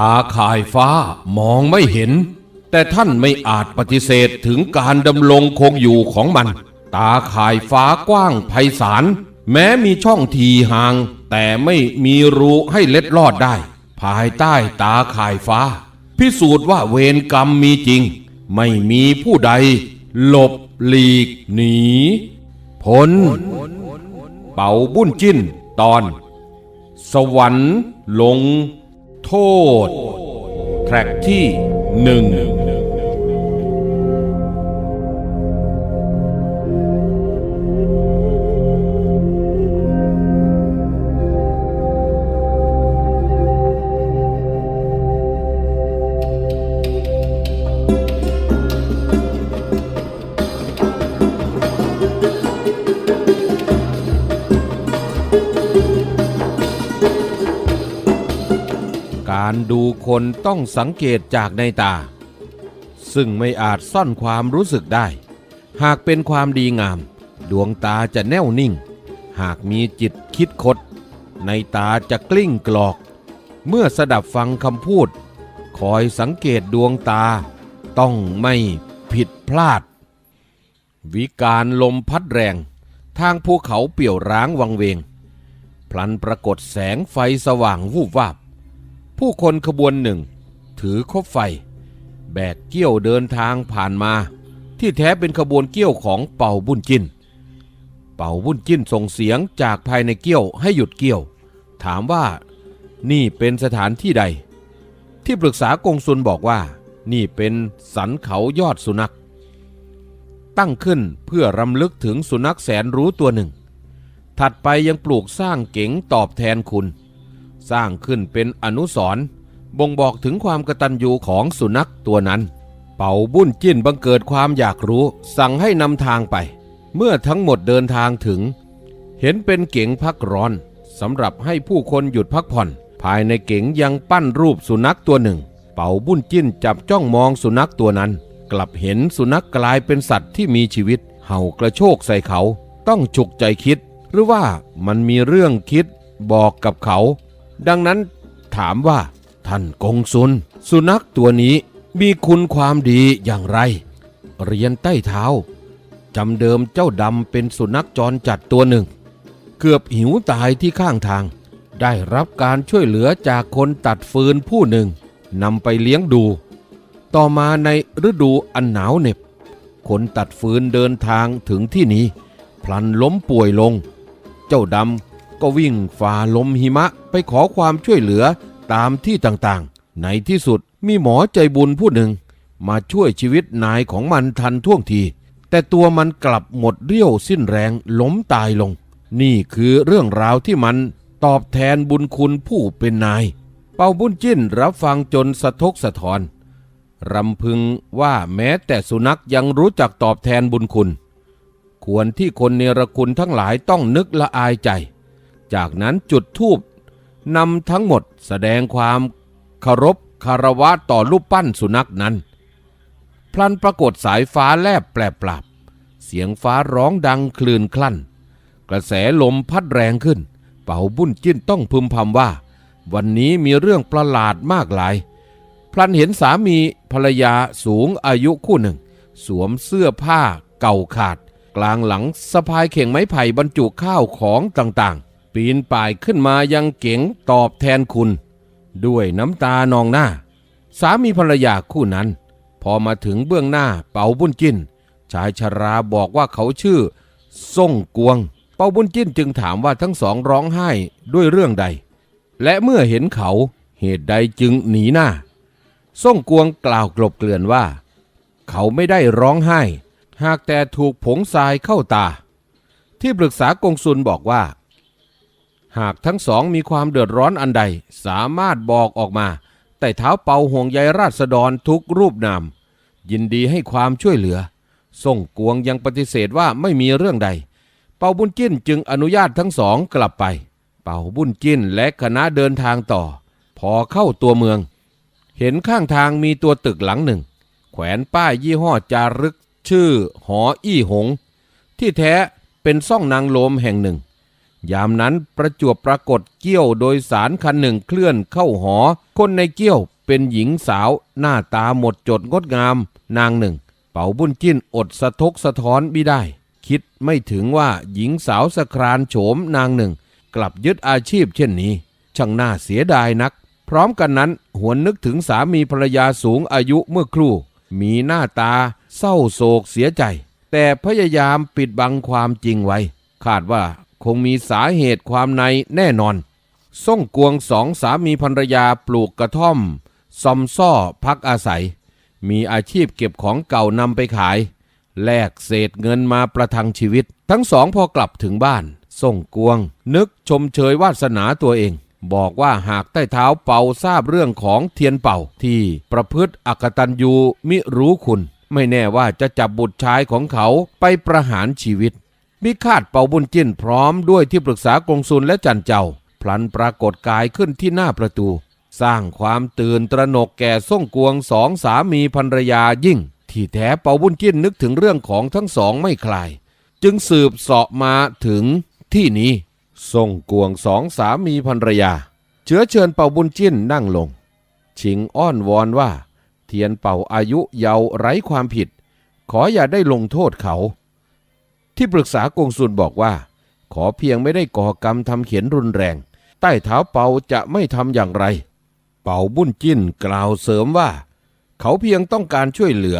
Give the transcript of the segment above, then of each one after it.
ตาข่ายฟ้ามองไม่เห็น แต่ท่านไม่อาจปฏิเสธถึงการดำรงคงอยู่ของมัน ตาข่ายฟ้ากว้างไพศาลแม้มีช่องทีห่าง แต่ไม่มีรูให้เล็ดลอดได้ ภายใต้ตาข่ายฟ้า พิสูจน์ว่าเวรกรรมมีจริง ไม่มีผู้ใด หลบหลีกหนีพ้นเป่าบุญจิ้นตอน สวรรค์ลง โทษ แทร็กที่หนึ่ง คนต้องสังเกตจากในตา ซึ่งไม่อาจซ่อนความรู้สึกได้ หากเป็นความดีงาม ดวงตาจะแน่วนิ่ง หากมีจิตคิดคด ในตาจะกลิ้งกรอก เมื่อสดับฟังคำพูด คอยสังเกตดวงตา ต้องไม่ผิดพลาด วิการลมพัดแรง ทางภูเขาเปี่ยวร้างวังเวง พลันปรากฏแสงไฟสว่างวูบวาบ ผู้คนขบวนหนึ่ง ถือคบไฟ แบกเกี้ยวเดินทางผ่านมา ที่แท้เป็นขบวนเกี้ยวของเป่าบุญจิน เป่าบุญจินส่งเสียงจากภายในเกี้ยวให้หยุดเกี้ยว ถามว่านี่เป็นสถานที่ใด ที่ปรึกษากงสุลบอกว่า นี่เป็นสันเขายอดสุนัข ตั้งขึ้นเพื่อรำลึกถึงสุนัขแสนรู้ตัวหนึ่ง ถัดไปยังปลูกสร้างเก๋งตอบแทนคุณ สร้างขึ้นเป็นอนุสรณ์บ่งบอกถึงความกระตัญญูของสุนัขตัวนั้น เป่าบุญจิ้นบังเกิดความอยากรู้ สั่งให้นำทางไป เมื่อทั้งหมดเดินทางถึง เห็นเป็นเก๋งพักร้อนสำหรับให้ผู้คนหยุดพักผ่อน ภายในเก๋งยังปั้นรูปสุนัขตัวหนึ่ง เป่าบุญจิ้นจับจ้องมองสุนัขตัวนั้น กลับเห็นสุนัขกลายเป็นสัตว์ที่มีชีวิต เห่ากระโชกใส่เขา ต้องฉุกใจคิด หรือว่ามันมีเรื่องคิดบอกกับเขา ดังนั้นถามว่า ท่านกงสุลสุนัขตัวนี้มีคุณความดีอย่างไร เรียนใต้เท้าจำเดิมเจ้าดำเป็นสุนัขจรจัดตัวหนึ่ง เกือบหิวตายที่ข้างทาง ได้รับการช่วยเหลือจากคนตัดฟืนผู้หนึ่งนำไปเลี้ยงดู ต่อมาในฤดูอันหนาวเหน็บ คนตัดฟืนเดินทางถึงที่นี้ พลันล้มป่วยลง เจ้าดำ ก็วิ่งฝ่าลมหิมะไปขอความช่วยเหลือตามที่ต่างๆ ในที่สุดมีหมอใจบุญผู้หนึ่ง มาช่วยชีวิตนายของมันทันท่วงที แต่ตัวมันกลับหมดเรี่ยวสิ้นแรงล้มตายลง นี่คือเรื่องราวที่มันตอบแทนบุญคุณผู้เป็นนาย เป่าบุญจิ้นรับฟังจนสะทกสะทอนรำพึงว่าแม้แต่สุนัขยังรู้จักตอบแทนบุญคุณ ควรที่คนเนรคุณทั้งหลายต้องนึกละอายใจ จากนั้นจุดธูปนำทั้งหมดแสดงความเคารพคารวะต่อรูปปั้นสุนัขนั้น พลันปรากฏสายฟ้าแลบแปรปราบเสียงฟ้าร้องดังคลื่นคลั่น กระแสลมพัดแรงขึ้น เป่าบุญจิ้นต้องพึมพำว่า วันนี้มีเรื่องประหลาดมากหลาย พลันเห็นสามีภรรยาสูงอายุคู่หนึ่ง สวมเสื้อผ้าเก่าขาด กลางหลังสะพายเข่งไม้ไผ่บรรจุข้าวของต่าง ปีนป่ายขึ้นมายังเก๋งตอบแทนคุณ ด้วยน้ำตานองหน้า สามีภรรยาคู่นั้น พอมาถึงเบื้องหน้าเป่าบุญจิ้น ชายชราบอกว่าเขาชื่อส่งกวง เป่าบุญจิ้นจึงถามว่าทั้งสองร้องไห้ด้วยเรื่องใด และเมื่อเห็นเขาเหตุใดจึงหนีหน้าส่งกวงกล่าวกลบเกลื่อนว่า เขาไม่ได้ร้องไห้ หากแต่ถูกผงทรายเข้าตา ที่ปรึกษากงสุลบอกว่า หากทั้งสองมีความเดือดร้อนอันใดสามารถบอกออกมา แต่เท้าเป่าห่วงใยราษฎรทุกรูปนาม ยินดีให้ความช่วยเหลือ ส่งกวงยังปฏิเสธว่าไม่มีเรื่องใด เป่าบุญจิ้นจึงอนุญาตทั้งสองกลับไป เป่าบุญจิ้นและคณะเดินทางต่อ พอเข้าตัวเมือง เห็นข้างทางมีตัวตึกหลังหนึ่ง แขวนป้ายยี่ห้อจารึก ชื่อหออี้หง ที่แท้เป็นซ่องนางโลมแห่งหนึ่ง ยามนั้นประจวบปรากฏเกี้ยวโดยสารคันหนึ่งเคลื่อนเข้าหอ คนในเกี้ยวเป็นหญิงสาวหน้าตาหมดจดงดงาม นางหนึ่ง เป่าบุญจิ้นอดสะทกสะท้อนไม่ได้ คิดไม่ถึงว่าหญิงสาวสครานโฉมนางหนึ่ง กลับยึดอาชีพเช่นนี้ ช่างน่าเสียดายนัก พร้อมกันนั้นหวนนึกถึงสามีภรรยาสูงอายุเมื่อครู่ มีหน้าตาเศร้าโศกเสียใจ แต่พยายามปิดบังความจริงไว้ คาดว่า คงมีสาเหตุความในแน่นอน ส่งกวงสองสามีภรรยาปลูกกระท่อม ซอมซ่อพักอาศัย มีอาชีพเก็บของเก่านำไปขาย แลกเศษเงินมาประทังชีวิต ทั้งสองพอกลับถึงบ้าน ส่งกวง นึกชมเชยวาสนาตัวเอง บอกว่าหากใต้เท้าเป่าทราบเรื่องของเทียนเป่าที่ประพฤติอักตันยูมิรู้คุณ ไม่แน่ว่าจะจับบุตรชายของเขาไปประหารชีวิต มิคาดเป่าบุญจิ้นพร้อมด้วยที่ปรึกษากงสุลและจันเจ้า พลันปรากฏกายขึ้นที่หน้าประตู สร้างความตื่นตระหนกแก่ส่งกวงสองสามีภรรยายิ่ง ที่แท้เป่าบุญจิ้นนึกถึงเรื่องของทั้งสองไม่คลาย จึงสืบเสาะมาถึงที่นี้ส่งกวงสองสามีภรรยา เชื้อเชิญเป่าบุญจิ้นนั่งลง ชิงอ้อนวอนว่า เทียนเป่าอายุเยาว์ไร้ความผิด ขออย่าได้ลงโทษเขา ที่ปรึกษากงสุลบอกว่า ขอเพียงไม่ได้ก่อกรรมทำเขียนรุนแรง ใต้เท้าเปาจะไม่ทำอย่างไร เป่าบุญจิ้นกล่าวเสริมว่า เขาเพียงต้องการช่วยเหลือ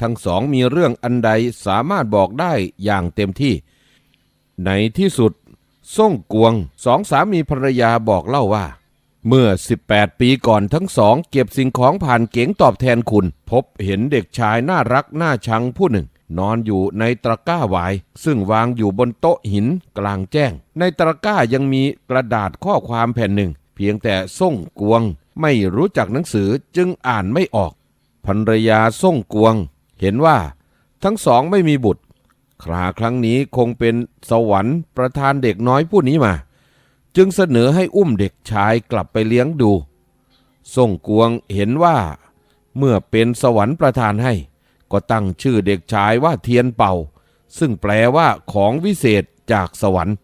ทั้งสองมีเรื่องอันใดสามารถบอกได้อย่างเต็มที่ ในที่สุดส่งกวงสองสามีภรรยาบอกเล่าว่า เมื่อ 18 ปีก่อนทั้งสองเก็บสิ่งของผ่านเก๋งตอบแทนคุณ พบเห็นเด็กชายน่ารักน่าชังผู้หนึ่ง นอนอยู่ในตะกร้าหวายซึ่งวางอยู่บนโต๊ะหินกลางแจ้ง ในตะกร้ายังมีกระดาษข้อความแผ่นหนึ่ง เพียงแต่ส่งกวง ไม่รู้จักหนังสือจึงอ่านไม่ออกภรรยาส่งกวง เห็นว่า ทั้งสองไม่มีบุตรคราครั้งนี้คงเป็นสวรรค์ประทานเด็กน้อยผู้นี้มา จึงเสนอให้อุ้มเด็กชายกลับไปเลี้ยงดูส่งกวงเห็นว่า เมื่อเป็นสวรรค์ประทานให้ ก็ตั้งชื่อเด็กชายว่าเทียนเป่า ซึ่งแปลว่าของวิเศษจากสวรรค์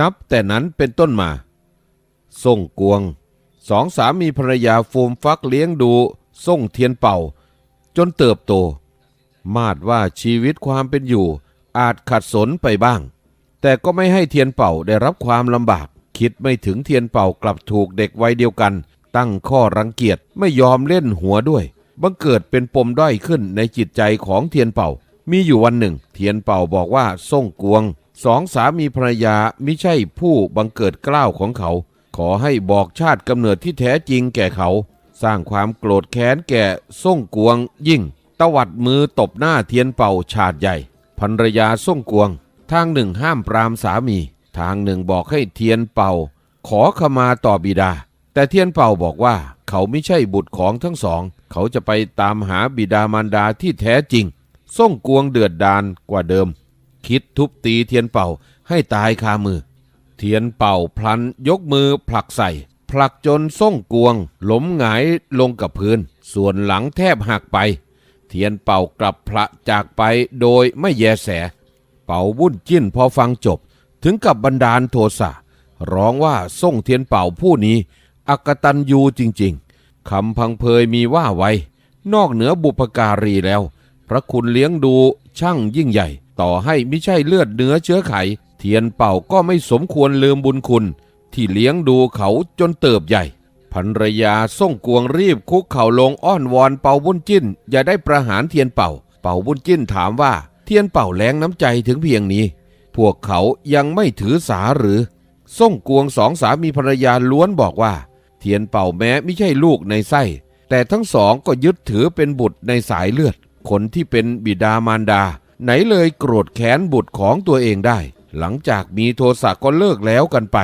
นับแต่นั้นเป็นต้นมา ส่งกวง สองสามีภรรยาฟูมฟักเลี้ยงดู ส่งเทียนเป่า จนเติบโต มาดว่าชีวิตความเป็นอยู่ อาจขัดสนไปบ้าง แต่ก็ไม่ให้เทียนเป่าได้รับความลำบาก คิดไม่ถึงเทียนเป่ากลับถูกเด็กวัยเดียวกัน ตั้งข้อรังเกียจไม่ยอมเล่นหัวด้วย บังเกิดเป็นปมด้อยขึ้นในจิตใจของเทียนเป่า มีอยู่วันหนึ่ง เทียนเป่าบอกว่าส่งกวงสองสามีภรรยามิใช่ผู้บังเกิดเกล้าวของเขา ขอให้บอกชาติกำเนิดที่แท้จริงแก่เขา สร้างความโกรธแค้นแก่ส่งกวง ยิ่ง ตวัดมือตบหน้าเทียนเป่าฉาดใหญ่ภรรยาส่งกวง ทางหนึ่งห้ามปรามสามี ทางหนึ่งบอกให้เทียนเป่า ขอขมาต่อบิดา แต่เทียนเป่าบอกว่าเขาไม่ใช่บุตรของทั้งสอง เขาจะไปตามหาบิดามารดาที่แท้จริง ส่งกวงเดือดดานกว่าเดิม คิดทุบตีเทียนเป่าให้ตายคามือ เทียนเป่าพลันยกมือผลักใส่ ผลักจนส่งกวงล้มหงายลงกับพื้น ส่วนหลังแทบหักไป เทียนเป่ากลับพระจากไปโดยไม่แยแส เป่าวุ่นจิ้นพอฟังจบ ถึงกับบันดาลโทสะร้องว่าส่งเทียนเป่าผู้นี้ อักตันยูจริงๆคำพังเพยมีว่าไว้ นอกเหนือบุพการีแล้ว พระคุณเลี้ยงดูช่างยิ่งใหญ่ ต่อให้ไม่ใช่เลือดเนื้อเชื้อไข เทียนเป่าก็ไม่สมควรลืมบุญคุณ ที่เลี้ยงดูเขาจนเติบใหญ่ภรรยาส่งกวงรีบคุกเข่าลงอ้อนวอนเป่าบุญจิ้น อย่าได้ประหารเทียนเป่า เป่าบุญจิ้นถามว่าเทียนเป่าแรงน้ำใจถึงเพียงนี้ พวกเขายังไม่ถือสาหรือส่งกวงสองสามีภรรยาล้วนบอกว่า เทียนเป่าแม้ไม่ใช่ลูกในไส้ แต่ทั้งสองก็ยึดถือเป็นบุตรในสายเลือด คนที่เป็นบิดามารดา ไหนเลยโกรธแค้นบุตรของตัวเองได้ หลังจากมีโทสะก็เลิกแล้วกันไป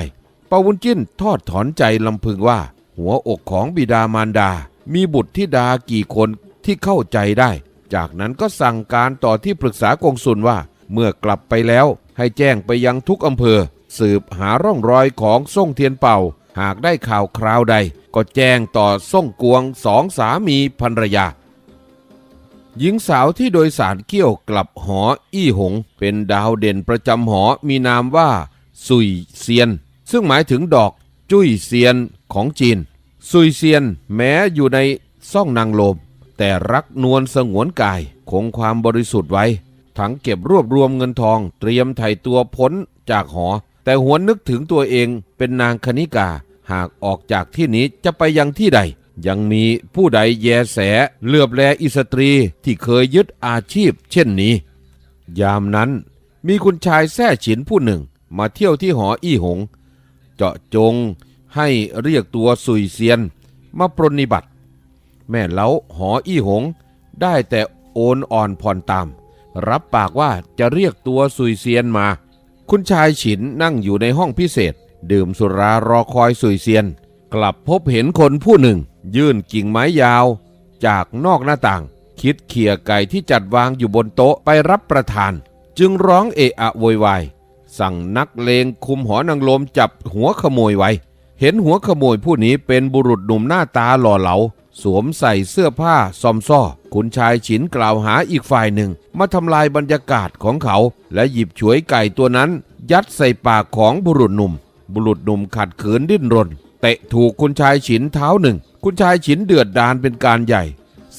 เปาวุนจิ้นทอดถอนใจลำพึงว่า หัวอกของบิดามารดา มีบุตรธิดากี่คนที่เข้าใจได้ จากนั้นก็สั่งการต่อที่ปรึกษากงสุลว่า เมื่อกลับไปแล้วให้แจ้งไปยังทุกอำเภอ สืบหาร่องรอยของส่งเทียนเป่า หากได้ข่าวคราวใด ก็แจ้งต่อส่งกวงสองสามีภรรยา หญิงสาวที่โดยสารเกี่ยวกลับหออี้หง เป็นดาวเด่นประจำหอมีนามว่าซุยเซียน ซึ่งหมายถึงดอกจุ้ยเซียนของจีนซุยเซียนแม้อยู่ในซ่องนางลม แต่รักนวลสงวนกายคงความบริสุทธิ์ไว้ถังเก็บรวบรวมเงินทองเตรียมไถ่ตัวพ้นจากหอ แต่หวนนึกถึงตัวเองเป็นนางคณิกา หากออกจากที่นี้จะไปยังที่ใด ยังมีผู้ใดแยแสเลือบแลอิสตรีที่เคยยึดอาชีพ เช่นนี้ ยามนั้นมีคุณชายแท้ฉินผู้หนึ่ง มาเที่ยวที่หออี้หง เจาะจงให้เรียกตัวสุยเซียน มาปรนนิบัติ แม่เล้าหออี้หง ได้แต่โอนอ่อนผ่อนตาม รับปากว่าจะเรียกตัวสุยเซียนมา คุณชายฉินนั่งอยู่ในห้องพิเศษ ดื่มสุรารอคอยสุยเซียน กลับพบเห็นคนผู้หนึ่ง ยื่นกิ่งไม้ยาว จากนอกหน้าต่าง คิดเขี่ยไก่ที่จัดวางอยู่บนโต๊ะไปรับประทาน จึงร้องเอะอะโวยวายสั่งนักเลงคุมหอนางลมจับหัวขโมยไว้ เห็นหัวขโมยผู้นี้เป็นบุรุษหนุ่มหน้าตาหล่อเหลา สวมใส่เสื้อผ้าซอมซ่อขุนชายฉินกล่าวหาอีกฝ่ายหนึ่ง มาทำลายบรรยากาศของเขา และหยิบฉวยไก่ตัวนั้น ยัดใส่ปากของบุรุษหนุ่ม บุรุษหนุ่มขัดขืนดิ้นรน เตะถูกคุณชายฉินเท้าหนึ่ง คุณชายฉินเดือดดานเป็นการใหญ่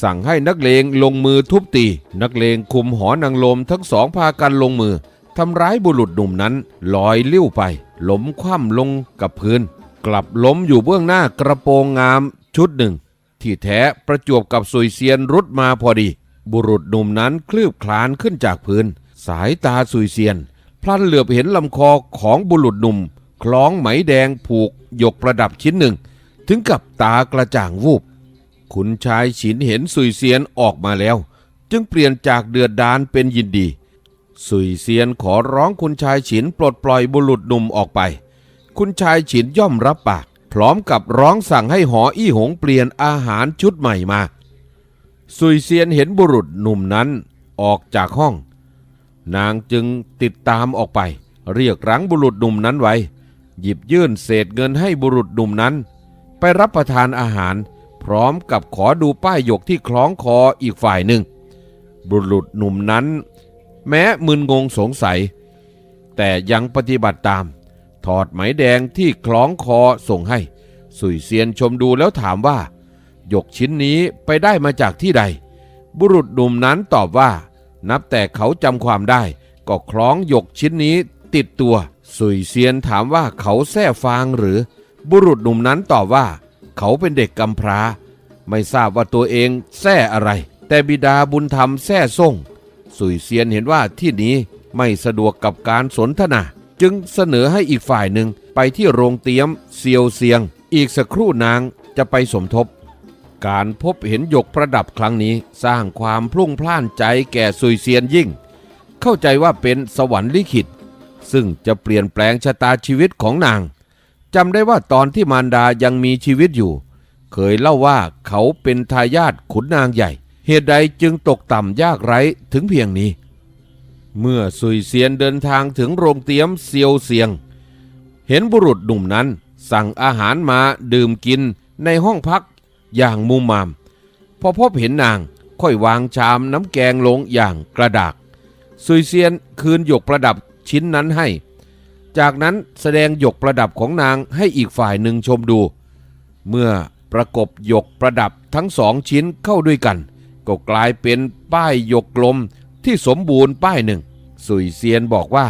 สั่งให้นักเลงลงมือทุบตี นักเลงคุมหอนางลมทั้งสองพากันลงมือทำร้ายบุรุษหนุ่มนั้นลอยลิ้วไปล้มคว่ำลงกับพื้น กลับล้มอยู่เบื้องหน้ากระโปรงงามชุดหนึ่ง ที่แท้ประจวบกับสุยเซียนรุดมาพอดี บุรุษหนุ่มนั้นคลืบคลานขึ้นจากพื้น สายตาสุยเซียน พลันเหลือบเห็นลำคอของบุรุษหนุ่ม คล้องไหมแดงผูกหยกประดับชิ้นหนึ่ง ถึงกับตากระจ่างวูบขุนชายฉินเห็นสุยเซียนออกมาแล้ว จึงเปลี่ยนจากเดือดดานเป็นยินดี สุยเซียนขอร้องคุณชายฉินปลดปล่อยบุรุษหนุ่มออกไป คุณชายฉินย่อมรับปาก พร้อมกับร้องสั่งให้หออี้หงเปลี่ยนอาหารชุดใหม่มาสุยเซียนเห็นบุรุษหนุ่มนั้นออกจากห้อง นางจึงติดตามออกไป เรียกรั้งบุรุษหนุ่มนั้นไว้ หยิบยื่นเศษเงินให้บุรุษหนุ่มนั้น ไปรับประทานอาหาร พร้อมกับขอดูป้ายหยกที่คล้องคออีกฝ่ายหนึ่ง บุรุษหนุ่มนั้น แม้มึนงงสงสัย แต่ยังปฏิบัติตาม ถอดไหมแดงที่คล้องคอส่งให้ สุยเซียนชมดูแล้วถามว่า หยกชิ้นนี้ไปได้มาจากที่ใด บุรุษหนุ่มนั้นตอบว่า นับแต่เขาจำความได้ก็คล้องหยกชิ้นนี้ติดตัว สุยเซียนถามว่าเขาแท้ฟางหรือ บุรุษหนุ่มนั้นตอบว่า เขาเป็นเด็กกำพร้า ไม่ทราบว่าตัวเองแท้อะไร แต่บิดาบุญธรรมแท้ส่ง สุยเซียนเห็นว่าที่นี้ไม่สะดวกกับการสนทนา จึงเสนอให้อีกฝ่ายหนึ่งไปที่โรงเตี๊ยมเซียวเซียง อีกสักครู่นางจะไปสมทบ การพบเห็นหยกประดับครั้งนี้สร้างความพลุ่งพล่านใจแก่สุยเซียนยิ่ง เข้าใจว่าเป็นสวรรค์ลิขิต ซึ่งจะเปลี่ยนแปลงชะตาชีวิตของนางจำได้ว่าตอนที่มารดายังมีชีวิตอยู่ เคยเล่าว่าเขาเป็นทายาทขุนนางใหญ่ เหตุใดจึงตกต่ำยากไร้ถึงเพียงนี้ เมื่อสุยเซียนเดินทางถึงโรงเตี๊ยมเซียวเซียง เห็นบุรุษหนุ่มนั้น สั่งอาหารมาดื่มกินในห้องพักอย่างมุมมาม พอพบเห็นนางค่อยวางชามน้ำแกงลงอย่างกระดาก สุยเซียนคืนหยกประดับ ชิ้นนั้นให้ จากนั้นแสดงหยกประดับของนางให้อีกฝ่ายหนึ่งชมดู เมื่อประกบหยกประดับทั้งสองชิ้นเข้าด้วยกัน ก็กลายเป็นป้ายหยกกลมที่สมบูรณ์ป้ายหนึ่ง สุยเซียนบอกว่า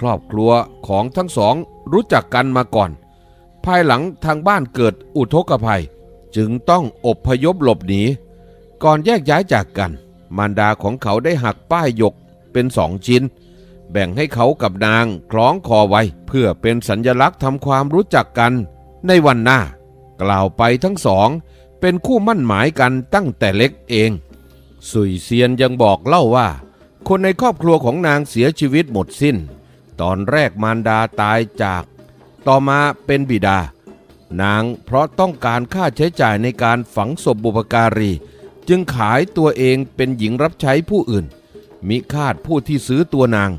ครอบครัวของทั้งสองรู้จักกันมาก่อน ภายหลังทางบ้านเกิดอุทกภัย จึงต้องอบพยพหลบหนี ก่อนแยกย้ายจากกัน มารดาของเขาได้หักป้ายหยกเป็นสองชิ้น แบ่งให้เขากับนางคล้องคอไว้ เพื่อเป็นสัญญลักษณ์ทำความรู้จักกันในวันหน้า กล่าวไปทั้งสอง เป็นคู่มั่นหมายกันตั้งแต่เล็กเอง สุยเซียนยังบอกเล่าว่า คนในครอบครัวของนางเสียชีวิตหมดสิ้น ตอนแรกมารดาตายจาก ต่อมาเป็นบิดา นางเพราะต้องการค่าใช้จ่ายในการฝังศพบุพการี จึงขายตัวเองเป็นหญิงรับใช้ผู้อื่นมิคาดผู้ที่ซื้อตัวนาง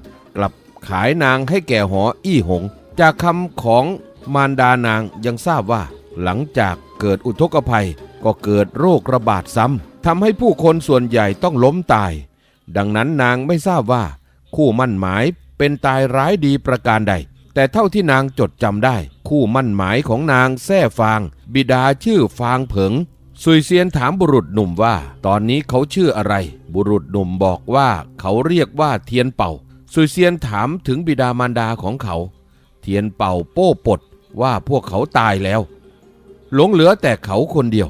ขายนางให้แก่หออี้หง จากคำของมารดานางยังทราบว่า หลังจากเกิดอุทกภัยก็เกิดโรคระบาดซ้ำทำให้ผู้คนส่วนใหญ่ต้องล้มตาย ดังนั้นนางไม่ทราบว่า คู่มั่นหมายเป็นตายร้ายดีประการใด แต่เท่าที่นางจดจำได้ คู่มั่นหมายของนางแท่ฟาง บิดาชื่อฟางเผิงสุยเซียนถามบุรุษหนุ่มว่า ตอนนี้เขาชื่ออะไร บุรุษหนุ่มบอกว่าเขาเรียกว่าเทียนเป่า สุยเซียนถามถึงบิดามารดาของเขา เทียนเป่าโป้ปดว่าพวกเขาตายแล้ว หลงเหลือแต่เขาคนเดียว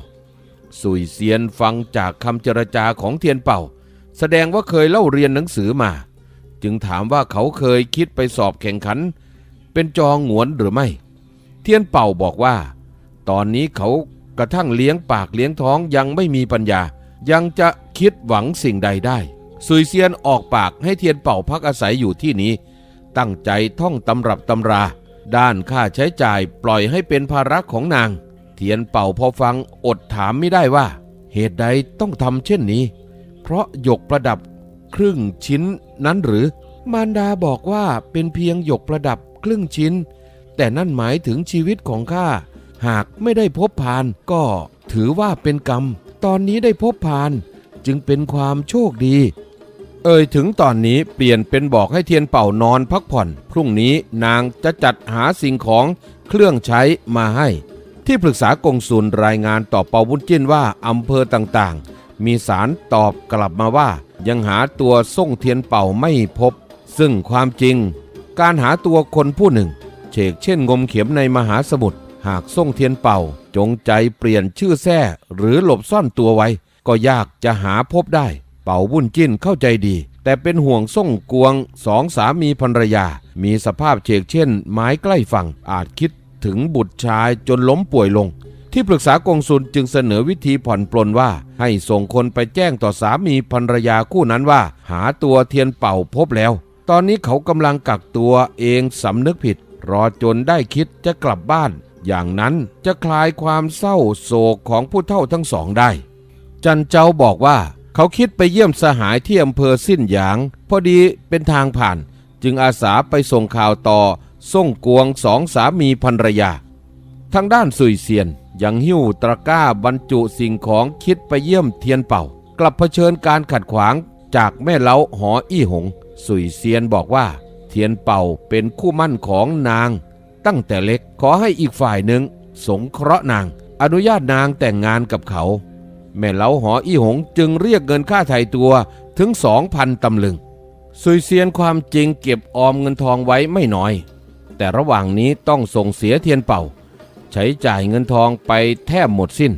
สุยเซียนฟังจากคำเจรจาของเทียนเป่า แสดงว่าเคยเล่าเรียนหนังสือมา จึงถามว่าเขาเคยคิดไปสอบแข่งขัน เป็นจองหงวนหรือไม่ เทียนเป่าบอกว่า ตอนนี้เขากระทั่งเลี้ยงปากเลี้ยงท้องยังไม่มีปัญญา ยังจะคิดหวังสิ่งใดได้ สุยเซียนออกปากให้เทียนเป่าพักอาศัยอยู่ที่นี้ ตั้งใจท่องตำรับตำรา ด้านค่าใช้จ่ายปล่อยให้เป็นภาระของนาง เทียนเป่าพอฟังอดถามไม่ได้ว่า เหตุใดต้องทำเช่นนี้ เพราะหยกประดับครึ่งชิ้นนั้นหรือ มารดาบอกว่าเป็นเพียงหยกประดับครึ่งชิ้น แต่นั่นหมายถึงชีวิตของข้าหากไม่ได้พบพานก็ถือว่าเป็นกรรม ตอนนี้ได้พบพานจึงเป็นความโชคดี เอ่ยถึงตอนนี้เปลี่ยนเป็นบอกให้เทียนเป่านอนพักผ่อน พรุ่งนี้นางจะจัดหาสิ่งของเครื่องใช้มาให้ ที่ปรึกษากงสุลรายงานต่อเปาบุญจิ้นว่าอำเภอต่างๆ มีสารตอบกลับมาว่า ยังหาตัวส่งเทียนเป่าไม่พบ ซึ่งความจริง การหาตัวคนผู้หนึ่งเชกเช่นงมเข็มในมหาสมุทรหากส่งเทียนเป่า จงใจเปลี่ยนชื่อแท้หรือหลบซ่อนตัวไว้ ก็ยากจะหาพบได้ เป่าวุ่นจิ้นเข้าใจดี แต่เป็นห่วงส่งกวงสองสามีภรรยา มีสภาพเชกเช่น ไม้ใกล้ฝั่งอาจคิดถึงบุตรชายจนล้มป่วยลง ที่ปรึกษากงสุลจึงเสนอวิธีผ่อนปลนว่า ให้ส่งคนไปแจ้งต่อสามีภรรยาคู่นั้นว่า หาตัวเทียนเป่าพบแล้ว ตอนนี้เขากำลังกักตัวเองสำนึกผิด รอจนได้คิดจะกลับบ้าน อย่างนั้นจะคลายความเศร้าโศกของผู้เฒ่าทั้งสองได้ จันเจ้าบอกว่า เขาคิดไปเยี่ยมสหายที่อำเภอสิ้นหยาง พอดีเป็นทางผ่าน จึงอาสาไปส่งข่าวต่อ ส่งกวงสองสามีภรรยา ทางด้านสุยเซียนยังหิ้วตะกร้าบรรจุสิ่งของคิดไปเยี่ยมเทียนเป่า กลับเผชิญการขัดขวางจากแม่เล้าหออี้หง สุยเซียนบอกว่า เทียนเป่าเป็นคู่มั่นของนาง ตั้งแต่เล็กขอให้อีกฝ่ายหนึ่ง สงเคราะห์นาง อนุญาตนางแต่งงานกับเขา แม่เล้าหออี้หงจึงเรียกเงินค่าไถ่ตัวถึงสองพันตำลึงสุยเซียนความจริงเก็บออมเงินทองไว้ไม่น้อย แต่ระหว่างนี้ต้องส่งเสียเทียนเป่า ใช้จ่ายเงินทองไปแทบหมดสิ้น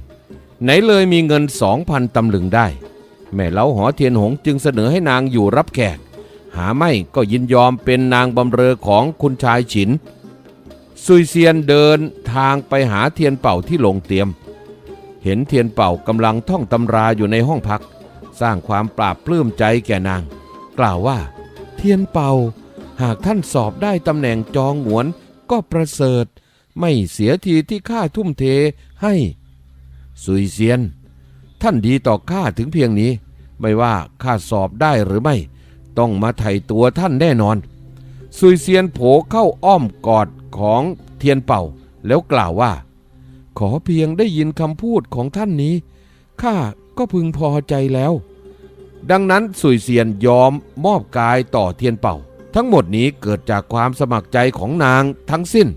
ไหนเลยมีเงินสองพันตำลึงได้ แม่เล้าหอเทียนหงจึงเสนอให้นางอยู่รับแขก หาไม่ก็ยินยอมเป็นนางบำเรอของคุณชายฉินซุยเซียนเดินทางไปหาเทียนเป่าที่ลงเตรียม เห็นเทียนเป่ากำลังท่องตำราอยู่ในห้องพัก สร้างความปราบปลื้มใจแก่นาง กล่าวว่า เทียนเป่า หากท่านสอบได้ตำแหน่งจองหวนก็ประเสริฐ ไม่เสียทีที่ข้าทุ่มเทให้ สุยเซียน ท่านดีต่อข้าถึงเพียงนี้ ไม่ว่าข้าสอบได้หรือไม่ ต้องมาไถ่ตัวท่านแน่นอนซุยเซียนโผเข้าอ้อมกอดของเทียนเป่า แล้วกล่าวว่า ขอเพียงได้ยินคำพูดของท่านนี้ ข้าก็พึงพอใจแล้ว ดังนั้นสุยเซียนยอมมอบกายต่อเทียนเป่า ทั้งหมดนี้เกิดจากความสมัครใจของนางทั้งสิ้น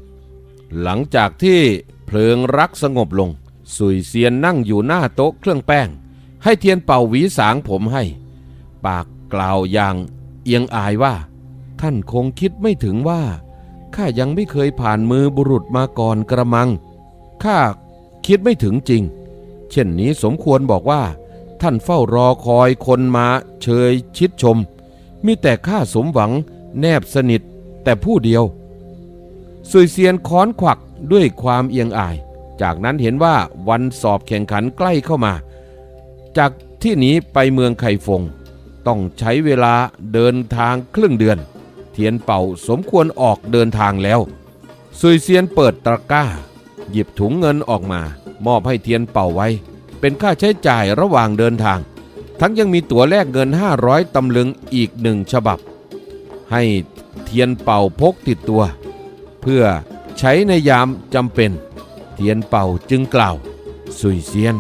หลังจากที่เพลิงรักสงบลง สุยเซียนนั่งอยู่หน้าโต๊ะเครื่องแป้ง ให้เทียนเป่าหวีสางผมให้ ปากกล่าวอย่างเอียงอายว่า ท่านคงคิดไม่ถึงว่าข้ายังไม่เคยผ่านมือบุรุษมาก่อนกระมัง ข้าคิดไม่ถึงจริง เช่นนี้สมควรบอกว่า ท่านเฝ้ารอคอยคนมาเชยชิดชม มีแต่ข้าสมหวังแนบสนิทแต่ผู้เดียว สุยเซียนค้อนขวักด้วยความเอียงอาย จากนั้นเห็นว่าวันสอบแข่งขันใกล้เข้ามา จากที่นี้ไปเมืองไข่ฟง ต้องใช้เวลาเดินทางครึ่งเดือน เทียนเป่าสมควรออกเดินทางแล้วซุยเซียนเปิดตะกร้า หยิบถุงเงินออกมา มอบให้เทียนเป่าไว้ เป็นค่าใช้จ่ายระหว่างเดินทาง ทั้งยังมีตั๋วแลกเงิน 500 ตำลึงอีกหนึ่งฉบับ ให้เทียนเป่าพกติดตัว เพื่อใช้ในยามจำเป็น เทียนเป่าจึงกล่าว สุยเซียน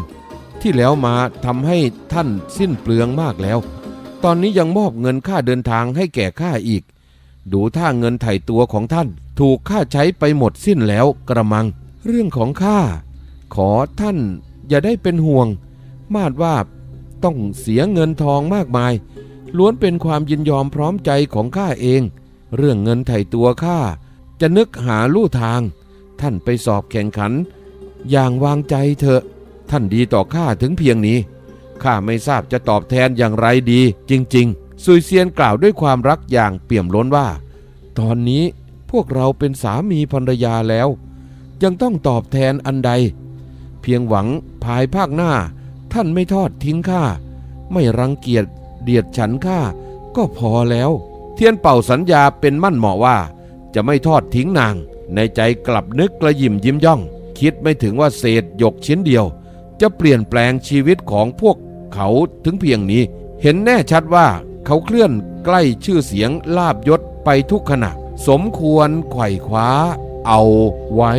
ที่แล้วมาทำให้ท่านสิ้นเปลืองมากแล้ว ตอนนี้ยังมอบเงินค่าเดินทางให้แก่ข้าอีก ดูท่าเงินไถ่ตัวของท่านถูกข้าใช้ไปหมดสิ้นแล้วกระมัง เรื่องของข้าขอท่านอย่าได้เป็นห่วง มาดว่าต้องเสียเงินทองมากมาย ล้วนเป็นความยินยอมพร้อมใจของข้าเอง เรื่องเงินไถ่ตัวข้าจะนึกหาลู่ทาง ท่านไปสอบแข่งขัน อย่างวางใจเถอะ ท่านดีต่อข้าถึงเพียงนี้ข้าไม่ทราบจะตอบแทนอย่างไรดี จริง ๆ ซุยเซียนกล่าวด้วยความรักอย่างเปี่ยมล้นว่า ตอนนี้พวกเราเป็นสามีภรรยาแล้ว ยังต้องตอบแทนอันใด เพียงหวังภายภาคหน้า ท่านไม่ทอดทิ้งข้าไม่รังเกียจเดียดฉันข้าก็พอแล้ว เทียนเป่าสัญญาเป็นมั่นเหมาะว่า จะไม่ทอดทิ้งนาง ในใจกลับนึกกระยิมยิ้มย่อง คิดไม่ถึงว่าเศษหยกชิ้นเดียว จะเปลี่ยนแปลงชีวิตของพวกเขาถึงเพียงนี้ เห็นแน่ชัดว่าเขาเคลื่อนใกล้ชื่อเสียงลาบยศไปทุกขณะ สมควรไขว่คว้า เอาไว้